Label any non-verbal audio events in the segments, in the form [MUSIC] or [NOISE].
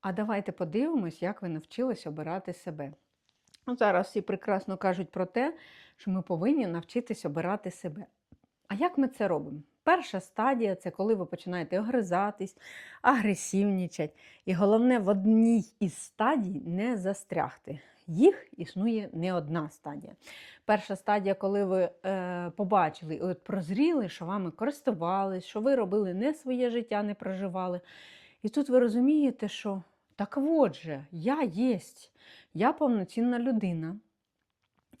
А давайте подивимось, як ви навчились обирати себе. От зараз всі прекрасно кажуть про те, що ми повинні навчитись обирати себе. А як ми це робимо? Перша стадія це коли ви починаєте огризатись, агресивнічать. І головне, в одній із стадій не застрягти. Їх існує не одна стадія. Перша стадія, коли ви е, побачили от прозріли, що вами користувались, що ви робили не своє життя, не проживали. І тут ви розумієте, що так от же, я єсть, я повноцінна людина.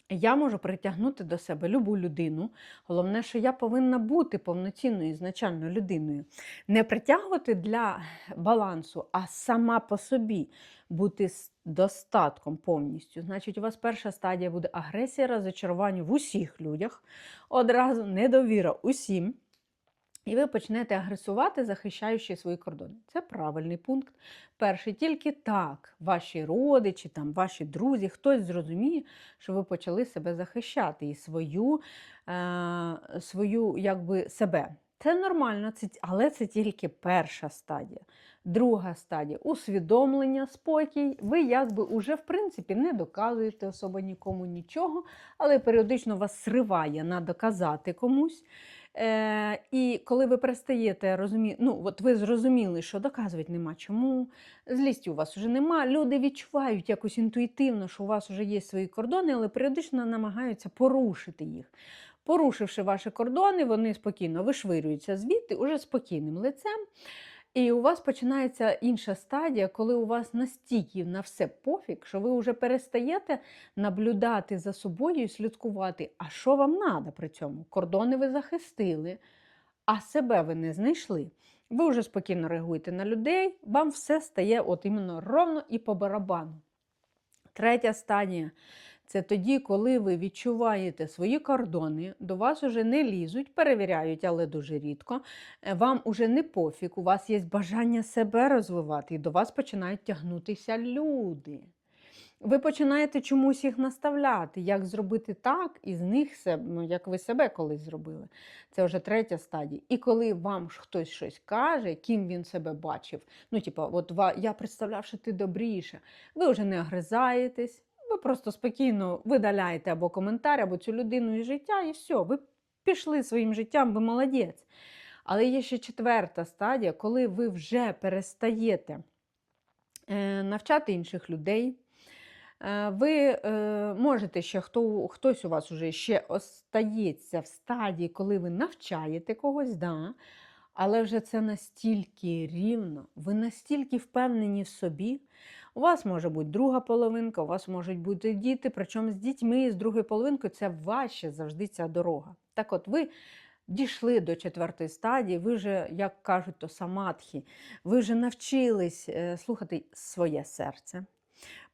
Я можу притягнути до себе любу людину. Головне, що я повинна бути повноцінною ізначально людиною. Не притягувати для балансу, а сама по собі бути достатком повністю. Значить, у вас перша стадія буде агресія, розочарування в усіх людях, одразу недовіра усім. І ви почнете агресувати, захищаючи свої кордони. Це правильний пункт. Перший, тільки так, ваші родичі, там, ваші друзі, хтось зрозуміє, що ви почали себе захищати і свою, е, свою якби, себе. Це нормально, це, але це тільки перша стадія. Друга стадія усвідомлення, спокій. Ви якби уже в принципі не доказуєте особо нікому нічого, але періодично вас сриває на доказати комусь. Е, І коли ви перестаєте розуміти, ну от ви зрозуміли, що доказувати нема чому, злісті у вас вже нема. Люди відчувають якось інтуїтивно, що у вас вже є свої кордони, але періодично намагаються порушити їх. Порушивши ваші кордони, вони спокійно вишвирюються звідти уже спокійним лицем. І у вас починається інша стадія, коли у вас настільки на все пофіг, що ви вже перестаєте наблюдати за собою і слідкувати, а що вам треба при цьому? Кордони ви захистили, а себе ви не знайшли. Ви вже спокійно реагуєте на людей, вам все стає от іменно ровно і по барабану. Третя стадія це тоді, коли ви відчуваєте свої кордони, до вас уже не лізуть, перевіряють, але дуже рідко. Е, Вам уже не пофіг, у вас є бажання себе розвивати, і до вас починають тягнутися люди. Ви починаєте чомусь їх наставляти, як зробити так, і з них ну, як ви себе колись зробили. Це вже третя стадія. І коли вам хтось щось каже, ким він себе бачив, ну, типу, от я представляв, що ти добріше, ви вже не огризаєтесь, просто спокійно видаляєте або коментар, або цю людину із життя, і все, ви пішли своїм життям, ви молодець. Але є ще четверта стадія, коли ви вже перестаєте е, навчати інших людей. Е, Ви е, можете ще хто, хтось у вас уже ще остається в стадії, коли ви навчаєте когось, да, але вже це настільки рівно, ви настільки впевнені в собі. У вас може бути друга половинка, у вас можуть бути діти, причому з дітьми, з другою половинкою це важче завжди ця дорога. Так от ви дійшли до четвертої стадії, ви вже, як кажуть, то самадхі, ви вже навчились е, слухати своє серце,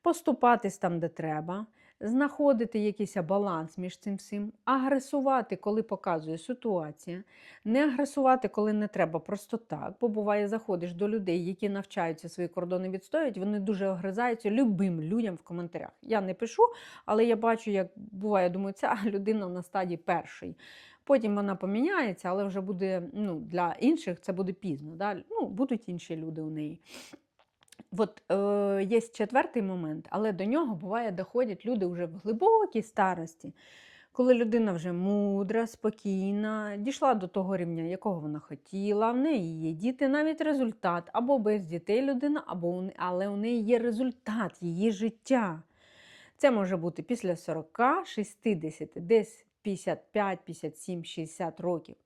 поступатись там, де треба, знаходити якийсь баланс між цим всім, агресувати, коли показує ситуація, не агресувати, коли не треба, просто так. Бо буває, заходиш до людей, які навчаються свої кордони відстоювати, вони дуже огризаються любим людям в коментарях. Я не пишу, але я бачу, як буває, думаю, ця [LAUGHS] людина на стадії першої. Потім вона поміняється, але вже буде ну, для інших це буде пізно. Да? Ну, будуть інші люди у неї. От е, є четвертий момент, але до нього буває доходять люди вже в глибокій старості, коли людина вже мудра, спокійна, дійшла до того рівня, якого вона хотіла, в неї є діти, навіть результат, або без дітей людина, або але у неї є результат її життя. Це може бути після 40, 60, десь 55, 57, 60 років.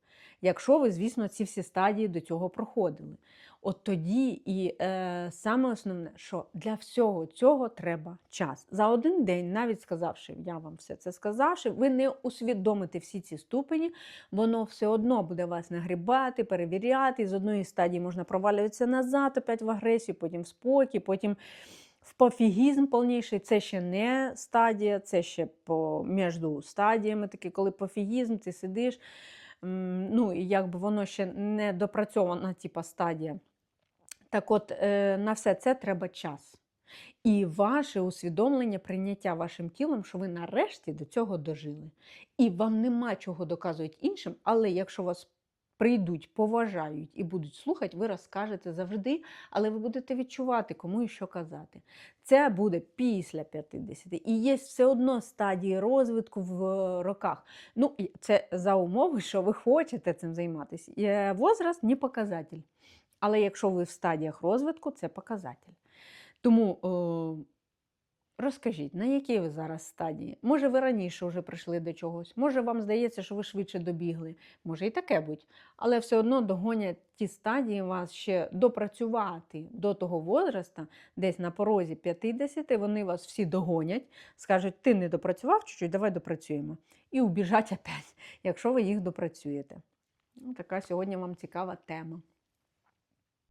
Якщо ви, звісно, ці всі стадії до цього проходили. От тоді і е, саме основне, що для всього цього треба час. За один день, навіть сказавши, я вам все це сказавши, ви не усвідомите всі ці ступені, воно все одно буде вас нагрібати, перевіряти. З одної стадії можна провалюватися назад, опять в агресію, потім в спокій, потім пофігізм повніший. Це ще не стадія, це ще по між стадіями, такі, коли пофігізм, ти сидиш. Ну, і якби воно ще не допрацьована, типа стадія. Так от, е, на все це треба час. І ваше усвідомлення, прийняття вашим тілом, що ви нарешті до цього дожили. І вам нема чого доказувати іншим, але якщо вас прийдуть, поважають і будуть слухати, ви розкажете завжди, але ви будете відчувати, кому і що казати. Це буде після 50. І є все одно стадії розвитку в е, роках. Ну, це за умови, що ви хочете цим займатися. Возраст не показатель. Але якщо ви в стадіях розвитку, це показатель. Тому е, розкажіть, на якій ви зараз стадії? Може, ви раніше вже прийшли до чогось, може, вам здається, що ви швидше добігли, може і таке бути. Але все одно догонять ті стадії вас ще допрацювати до того возраста, десь на порозі 50, вони вас всі догонять, скажуть, ти не допрацював чуть-чуть, давай допрацюємо. І убіжать опять, [LAUGHS] якщо ви їх допрацюєте. Ну, така сьогодні вам цікава тема.